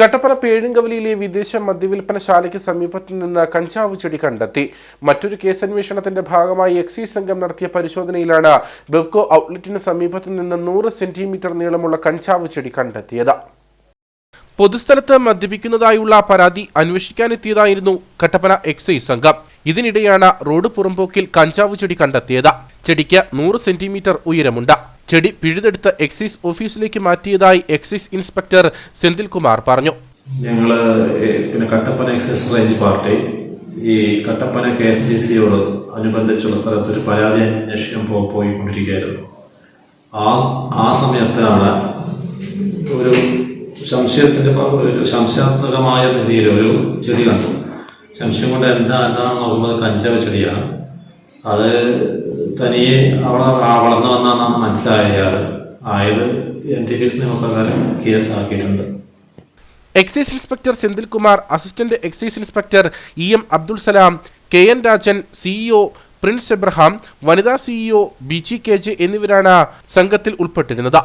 കട്ടപ്പന പേഴുങ്കവലിയിലെ വിദേശ മദ്യവിൽപ്പനശാലയ്ക്ക് സമീപത്തു നിന്ന് കഞ്ചാവ് ചെടി കണ്ടെത്തി. മറ്റൊരു കേസന്വേഷണത്തിന്റെ ഭാഗമായി എക്സൈസ് സംഘം നടത്തിയ പരിശോധനയിലാണ് ബെവ്കോ ഔട്ട്ലെറ്റിന് സമീപത്തു നിന്ന് നൂറ് സെന്റിമീറ്റർ നീളമുള്ള കഞ്ചാവ് ചെടി കണ്ടെത്തിയത്. പൊതുസ്ഥലത്ത് മദ്യപിക്കുന്നതായുള്ള പരാതി അന്വേഷിക്കാനെത്തിയതായിരുന്നു കട്ടപ്പന എക്സൈസ് സംഘം. ഇതിനിടെയാണ് റോഡ് പുറമ്പോക്കിൽ കഞ്ചാവ് ചെടി കണ്ടെത്തിയത്. ചെടിക്ക് നൂറ് സെന്റിമീറ്റർ ഉയരമുണ്ട്. ചെടി പിഴുതെടുത്ത് എക്സൈസ് ഓഫീസിലേക്ക് മാറ്റിയതായി എക്സൈസ് ഇൻസ്പെക്ടർ സെന്തിൽ കുമാർ പറഞ്ഞു. ഞങ്ങൾ പിന്നെ കട്ടപ്പന എക്സൈസ് റേഞ്ച് പാർട്ടി ഈ കട്ടപ്പന കെ എസ് ഡി സിയോട് അനുബന്ധിച്ചുള്ള സ്ഥലത്ത് ഒരു പരാതി അന്വേഷിക്കാൻ പോ പോയിക്കൊണ്ടിരിക്കുകയായിരുന്നു. ആ ആ സമയത്താണ് ഒരു സംശയത്തിന്റെ ഒരു സംശയാത്മകമായ രീതിയിൽ ഒരു ചെടി കണ്ടു സംശയം കൊണ്ട് എന്താ എന്താണെന്ന് നോക്കുമ്പോൾ കഞ്ചാവ് ചെടിയാണ്. അത് തനിയെ അവളെ വളർന്നു വന്നാണ് മനസ്സിലായത് ആയത് എൻ ടി നിയമപ്രകാരം excise inspector Senthilkumar assistant excise inspector E M Abdul Salam K N Rajan CEO Prince Abraham വനിതാ CEO B G K J എന്നിവരാണ് സംഘത്തിൽ ഉൾപ്പെട്ടിരുന്നത്.